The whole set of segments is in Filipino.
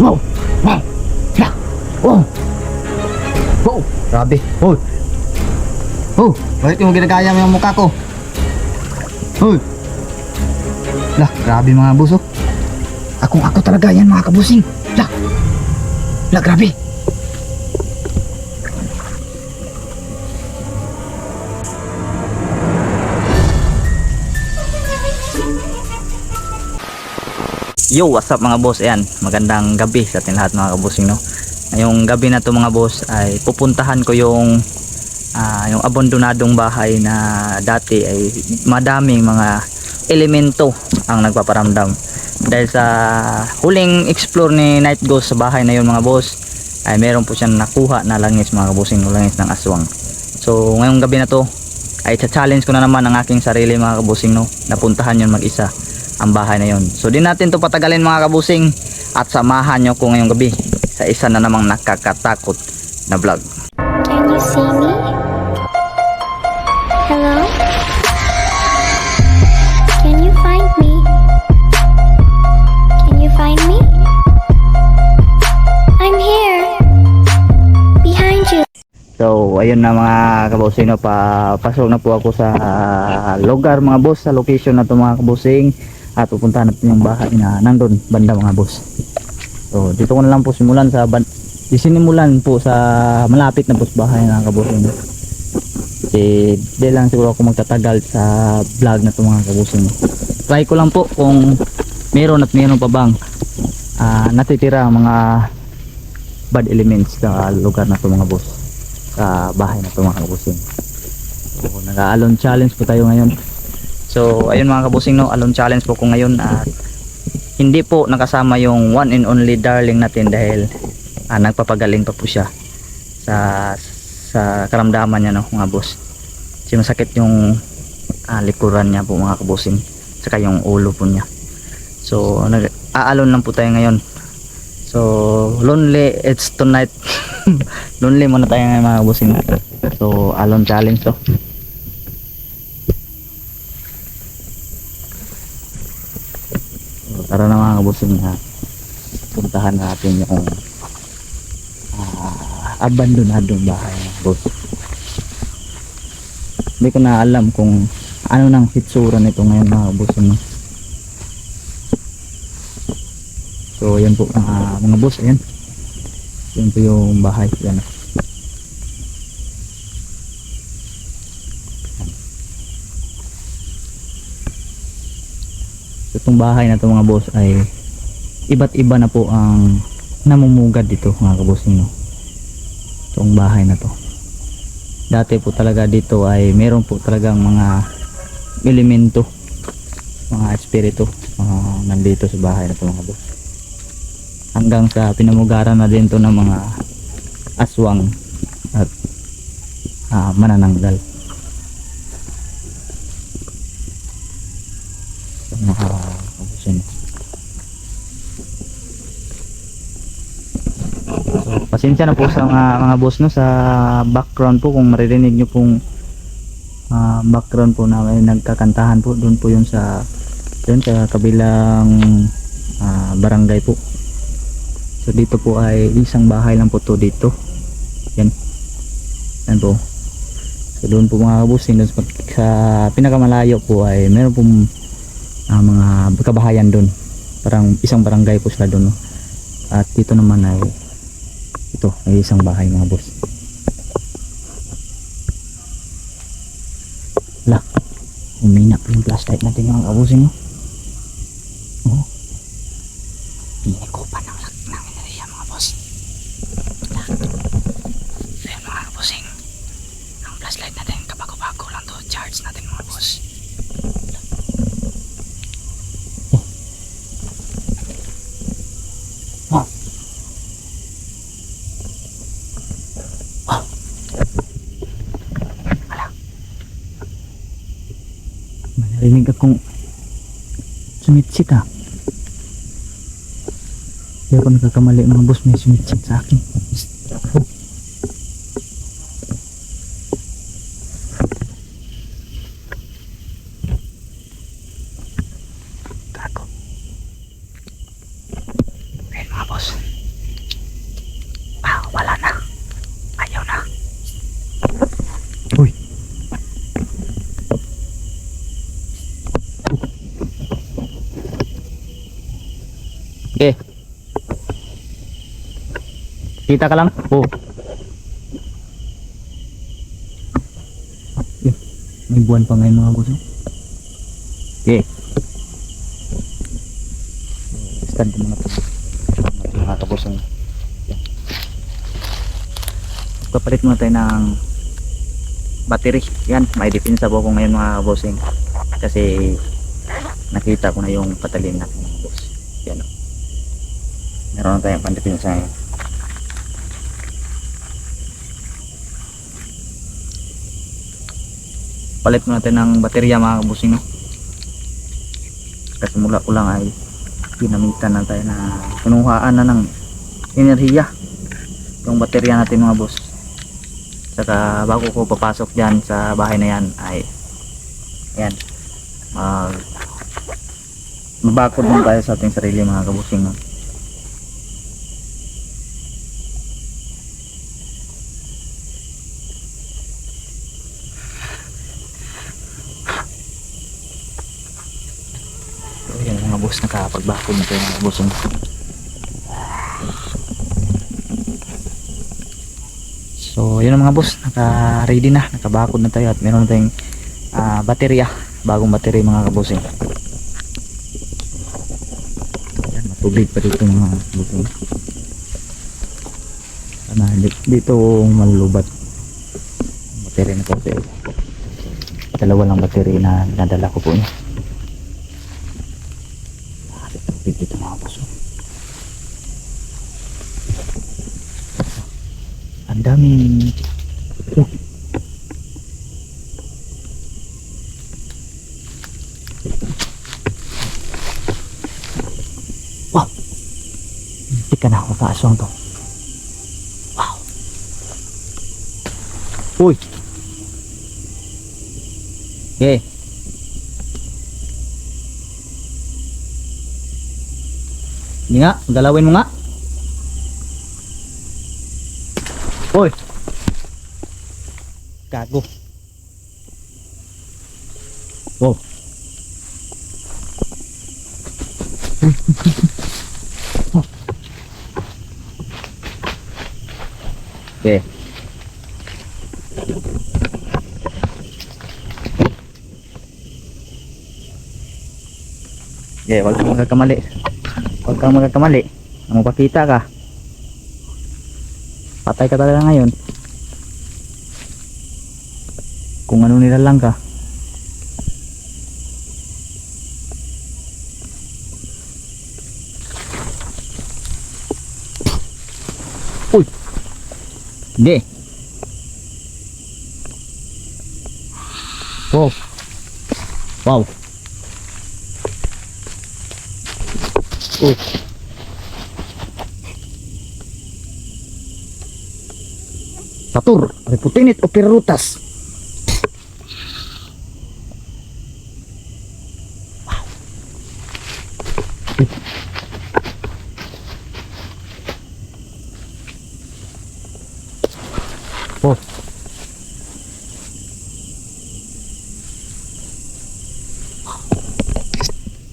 Wow! Wow! Tira! Oh! Oh! Grabe! Oh! Oh! Bakit mo ginagaya mo yung mukha ko? Oh! Lah, grabe mga boss oh. Akong ako talaga yan mga kabusing. Lah! Lah, grabe! Yo, what's up mga boss? Ayan, magandang gabi sa ating lahat mga kabusing no. Ngayong gabi na to mga boss ay pupuntahan ko yung ah, yung abandonadong bahay na dati ay madaming mga elemento ang nagpaparamdam. Dahil sa huling explore ni Night Ghost sa bahay na yun mga boss ay meron po siyang nakuha na langis mga kabusing langis ng aswang. So ngayong gabi na to ay challenge ko na naman ang aking sarili mga kabusing no. Napuntahan yun mag-isa ang bahay na yon. So di natin to patagalin mga kabusing at samahan nyo ko ngayong gabi sa isa na namang nakakatakot na vlog. Can you see me? Hello? Can you find me? Can you find me? I'm here. Behind you. So ayun na mga kabusing no, papasok na po ako sa lugar mga boss, sa location na to mga kabusing at pupuntahan natin yung bahay na nandun banda mga boss. So dito ko na lang po simulan sa ban sinimulan po sa malapit na po sa bahay ng kabusing. Kasi di lang siguro ako magtatagal sa vlog na to mga kabusing. Try ko lang po kung meron at meron pa bang ah, natitira mga bad elements sa lugar na to mga boss sa bahay na to mga kabusing. So nag-aalon challenge po tayo ngayon. So ayun mga kabusing no, alon challenge po ko ngayon at hindi po nakasama yung one and only darling natin dahil ah, nagpapagaling pa po siya sa sa karamdaman niya no mga boss. Kasi masakit yung ah, likuran niya po mga kabusing saka yung ulo po niya. So nag aalon lang po tayo ngayon. So lonely it's tonight. lonely muna tayo ngayon mga kabusing. So alon challenge to. So, tara na mga kabusing ha. Puntahan natin yung ah, abandonadong bahay mga boss. Hindi ko na alam kung ano nang hitsura nito ngayon mga kabusing. So yan po ah, mga boss, ayan. Yan po yung bahay. Yan. Itong bahay na to mga boss ay iba't iba na po ang namumugad dito mga kabusing no. Itong bahay na to. Dati po talaga dito ay meron po talagang mga elemento, mga espiritu mga nandito sa bahay na to mga boss. Hanggang sa pinamugaran na din to ng mga aswang at ah, manananggal. mga kabusin. So, pasensya na po sa mga, mga boss no sa background po kung maririnig nyo pong ah, background po na may nagkakantahan po doon po yun sa doon sa kabilang ah, barangay po. So dito po ay isang bahay lang po to dito. Yan. Yan po. So doon po mga kabusin doon sa, sa pinakamalayo po ay meron pong ah, mga kabahayan doon parang isang barangay po sila doon no? at dito naman ay ito ay isang bahay mga boss. La umina yung flashlight natin mga kabusin no oh pinikupan ng lag ng enerhiya mga boss la ayun mga kabusing ang flashlight natin kabago-bago lang to charge natin mga boss Narinig akong sumitsik ah. Kaya ako nagkakamali mga boss may sumitsik sa akin. Oh. Gago. Ayun mga boss. boss. Ah, wala na. Ayaw na. Uy. Okay. Kita ka lang? Oh. Eh, May buwan pa ngayon mga boss. oh. Okay. Stand ko muna ito. Mga tapos ang Papalit muna tayo ng battery. Yan, may depensa po ako ngayon mga bossing. Kasi nakita ko na yung patalim natin mga boss. Yan o. Meron na tayong pandepensa ngayon. Palit tayo ng baterya mga bossing no. Kasi mula ko lang ay ginamitan na tayo na kinuhaan na ng enerhiya yung baterya natin mga boss saka bago ko papasok dyan sa bahay na yan ay ayan mag mabakod muna tayo sa ating sarili mga kabusing? so yan mga boss nakapagbakod na tayo mga kabusing So, yun ang mga boss, naka-ready na, nakabakod na tayo at meron na tayong ah, baterya, bagong baterya mga kabusing. Yan, matubig pa dito mga kabusing. Sana di- dito malulubat ang baterya na kasi Dalawa lang baterya na nadala ko po niya. Ah, tubig dito mga boss. oh. Oh. Wow. Hindi ka na ako kaaswang to. Wow. Uy. Okay. Hindi nga, galawin mo nga. Uy. Gago. Wow. okay. Okay, wag kang magkakamali. Wag kang magkakamali. Ang mapakita ka. Patay ka talaga ngayon. Kung ano nilalang ka. Uy! Hindi. Wow. Wow. Oh. Satur, reputinit o pirutas. Oh.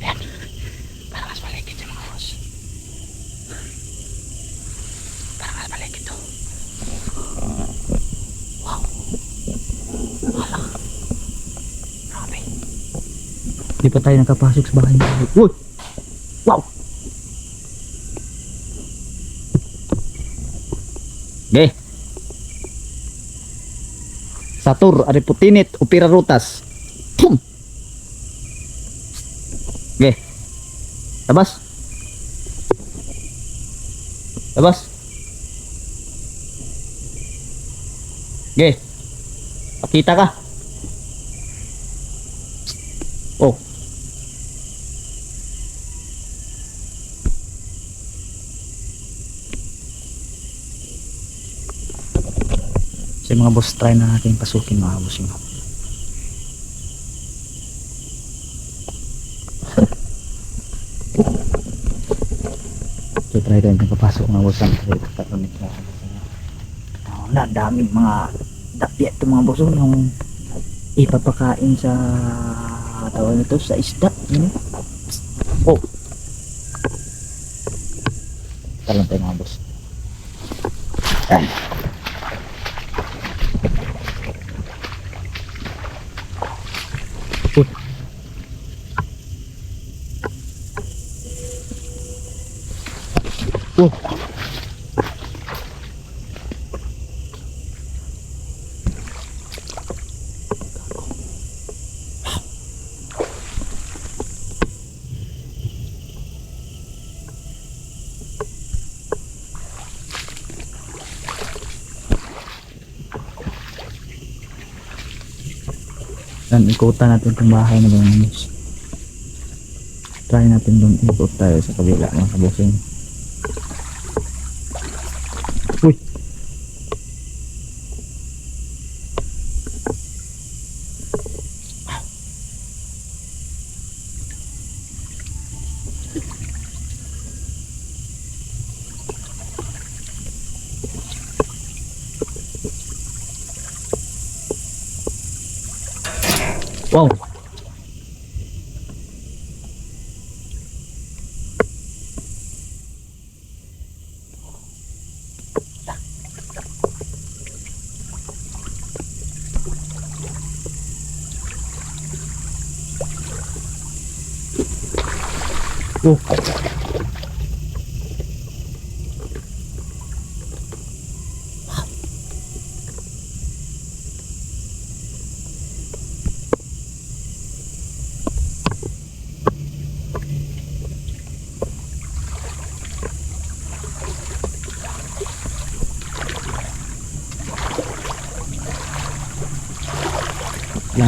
Ayan. Parang mas malikit yung mga boss. Parang mas malikit to. Grabe. Di pa tayo nakapasok sa bahay. Uy! Wow! Okay. Satur, ariputinit, upira rutas. Pum! Okay. Labas. Labas. Okay. Pakita ka. Oh. Yung mga boss. Try na natin pasukin mga boss yung So try tayo nakapasok ng boss. Oh, na daming mga dapya ito mga boss oh, yung ipapakain sa tawag nito sa isda yun. Oh. Talang tayo mga boss. Ayan. Uy. Oh. Dan ikutan natin itong bahay na mga. Try natin doon ikot tayo sa kabila mga kabosing. Wow!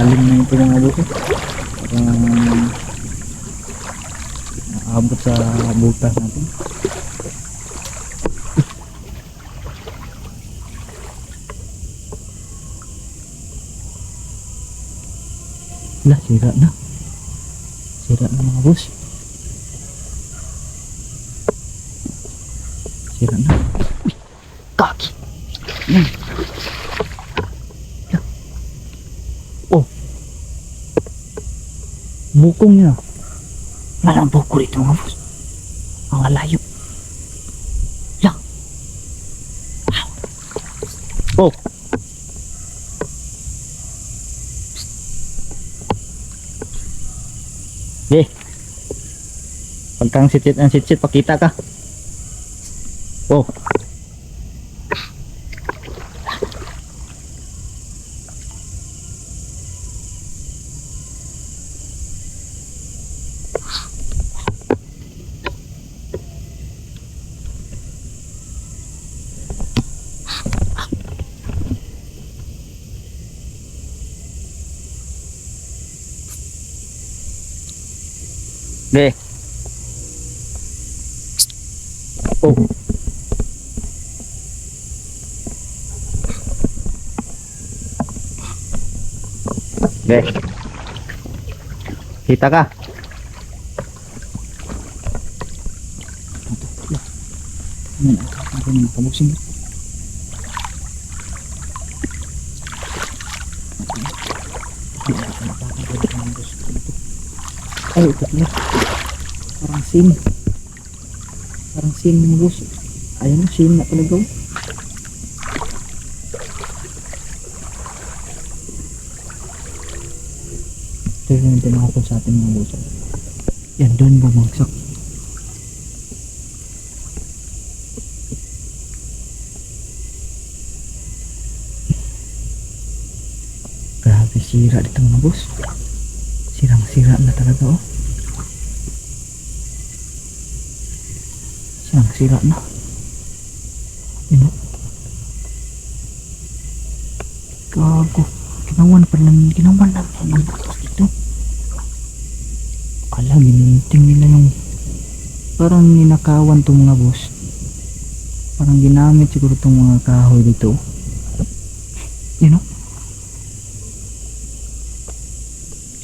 Lalim na ito mga buto parang naabot sa butas natin lah sira na sira na mga boss Bukong niya. Malang buko rito mga boss. Ang layo. Ya. Oh. Eh. Pagkang sitit ang sitsit, pakita ka. Oh. Oh. Be. Kita ka? Ay, ito pala. Parang sin. Parang sin mga boss. Ayan na, sin na talaga. oh. Ito yung tinakapon sa ating mga boss. Yan, doon bumagsak. Grabe, sira dito mga boss. Sirang-sira na talaga oh. Sirang-sira na. Yun oh. Gago. Ginawan pa lang, ginawan lang ang butas dito. Kala, gininting nila yung parang ninakawan tong mga boss. Parang ginamit siguro tong mga kahoy dito. Yun oh.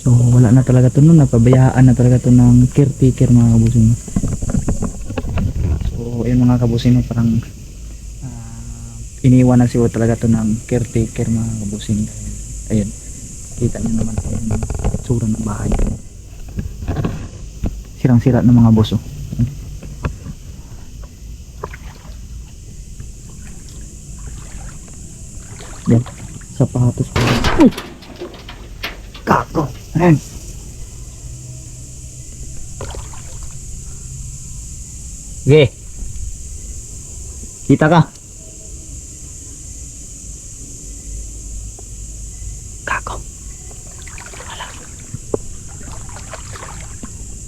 So wala na talaga to nun, napabayaan na talaga to ng caretaker mga kabusing. Yun mga kabusing, no, parang ah, iniwan na siguro talaga to ng caretaker mga kabusing. Dahil, ayun, kita niyo naman yung tsura ng bahay. Sirang-sira ng mga boss, oh. Yan, sapatos pa. Uy! Kako! Ayan. Sige. Kita ka. Kako. Wala.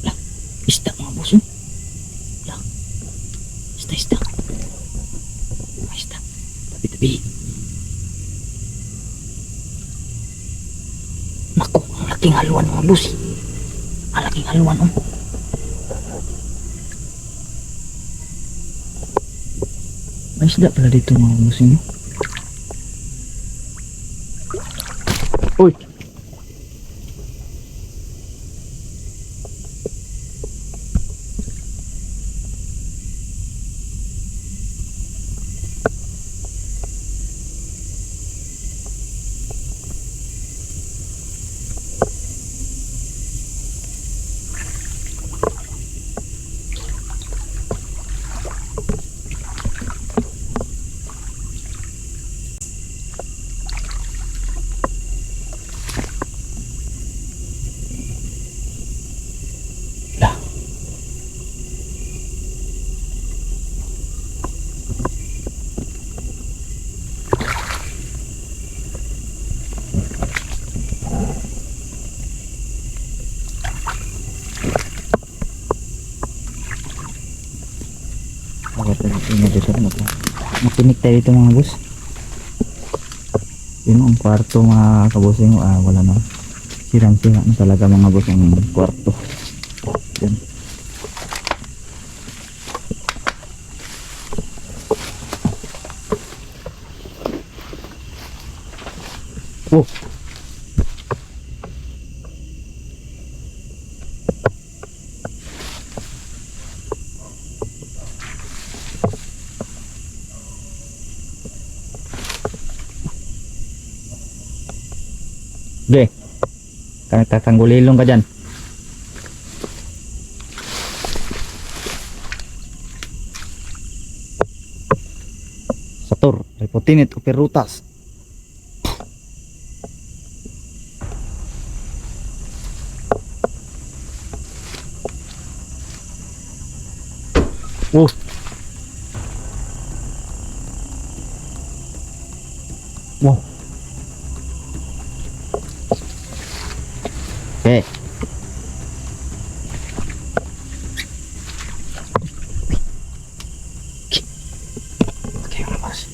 Wala. Isda mga buso. Wala. Isda, isda. Mga. Tabi-tabi. Naku, ang laking haluan mga busi. Ang laking haluan oh. Pala dito mga busi no? Uy! Tingnan dito ano po? Makinig tayo dito mga boss. Yun ang kwarto mga kabosing ah, wala na. Sirang-sira na talaga mga boss ang kwarto. Yan. Oh. Be. Kaya tatanggulilong ka dyan. Satur, Repotinet, Uperutas. Oh. Wow. Okay. Okay, mas.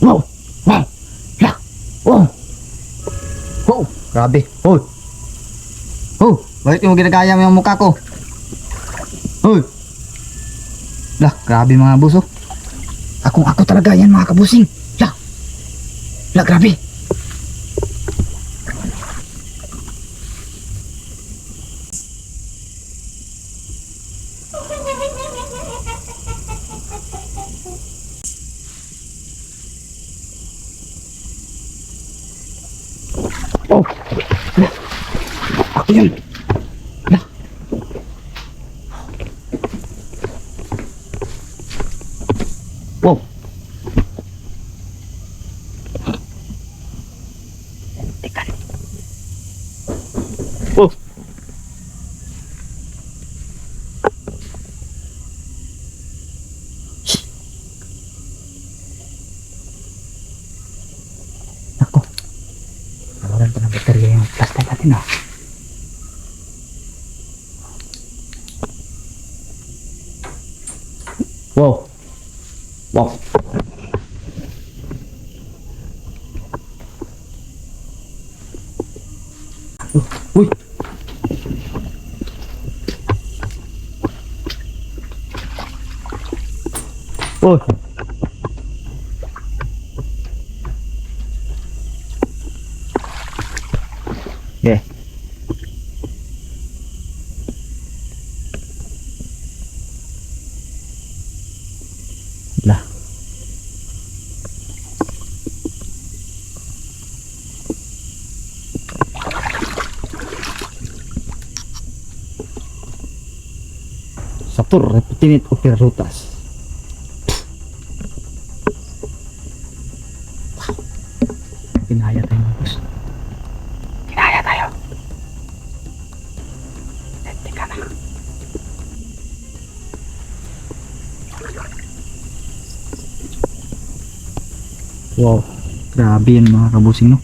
Wow! Wow! La! Wow! Oh, grabe. Hoy. Oh, bakit yung ginagaya mo yung mukha ko? Hoy. Lah, grabe mga buso. Akong ako talaga yan mga kabusing. Lah. Lah, grabe. Baterya yung plastic natin ah. Wow. Wow. Uy. Uy. Yeah. Lah. Satur repetinit operarutas. Kinaya tayo mga boss. Kinaya tayo. Teka na. Wow, grabe yan mga kabusing no.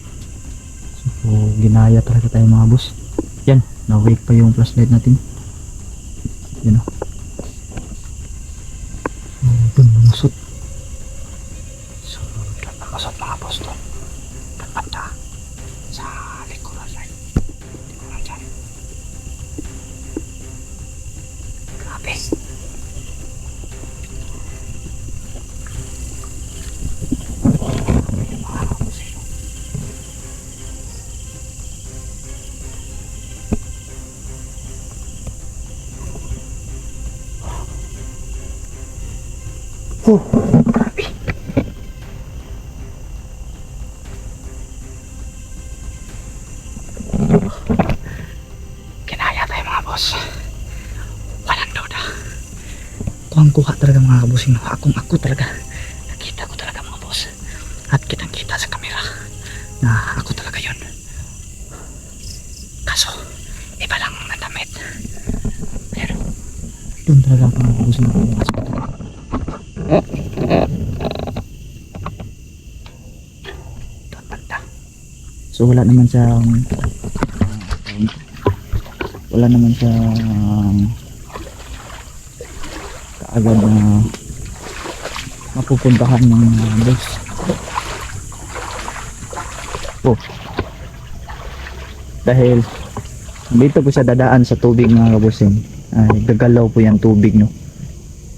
So, ginaya talaga tayo mga boss. Yan, na-wake pa yung flashlight natin. Yan o. Oh, grabe. Kinaya tayo mga boss. Walang kuha talaga mga kabusing. Akong ako talaga. Nakita ko talaga mga boss. At kitang kita sa kamera na ako talaga yun. Kaso, iba lang ang damit. Pero, doon talaga mga kabusing. Ito. Doon banda. So wala naman sa wala naman sa kaagad na mapupuntahan ng uh, boss. Oh. Dahil dito po siya dadaan sa tubig mga kabusing. Ay, gagalaw po yung tubig no.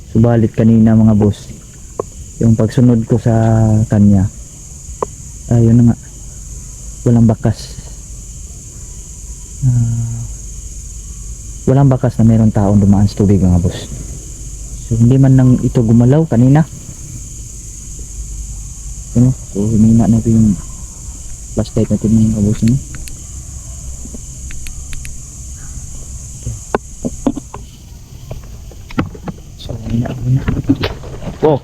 Subalit kanina mga boss, yung pagsunod ko sa kanya, ayun na nga, walang bakas. Ah, walang bakas na mayroong taong dumaan sa tubig mga boss. So, hindi man nang ito gumalaw kanina. Ano? So, hinina natin yung flashlight natin mga boss. No? Oh!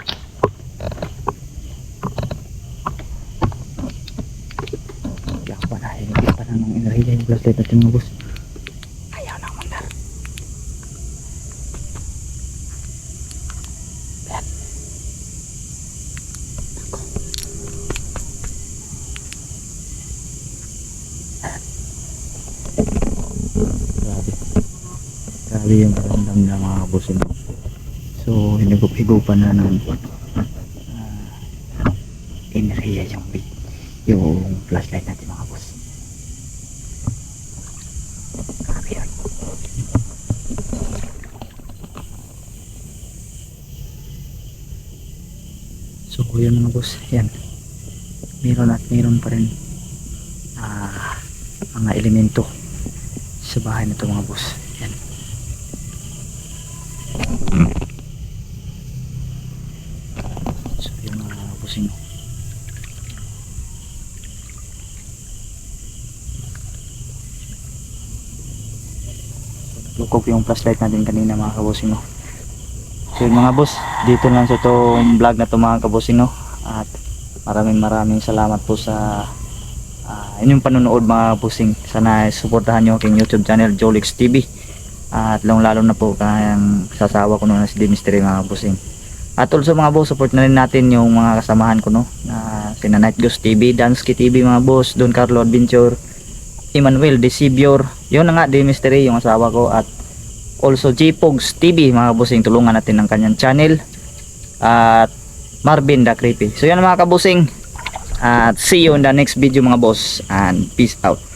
Kaya pa na, hindi pa na nang inarila yung flashlight natin mga boss. Ayaw na mandar. Yan. Ako. Grabe. Grabe yung paramdam ng mga kabusin. So, hinigup-higupan na ng uh, inariya yung yung flashlight natin mga boss. So, yun mga boss. Yan. Meron at meron pa rin ah, mga elemento sa bahay na ito mga boss. Yan. So, yung mga bossing lukog yung flashlight natin kanina mga kabosing no. So mga boss, dito lang sa itong vlog na to mga kabosing no. At maraming maraming salamat po sa ah, inyong panonood mga busing. Sana suportahan nyo aking YouTube channel Jolix TV. At lalong lalo na po kayang sasawa ko no na si D Mystery mga busing. At also mga boss, support na rin natin yung mga kasamahan ko no. Na sina Night Ghost TV, Dansky TV mga boss, Don Carlo Adventure, Emmanuel Desibior. Yun na nga, D Mystery yung asawa ko at also J-Pogs TV mga busing tulungan natin ng kanyang channel at Marvin the Creepy. So yan mga kabusing. At see you in the next video mga boss. And peace out.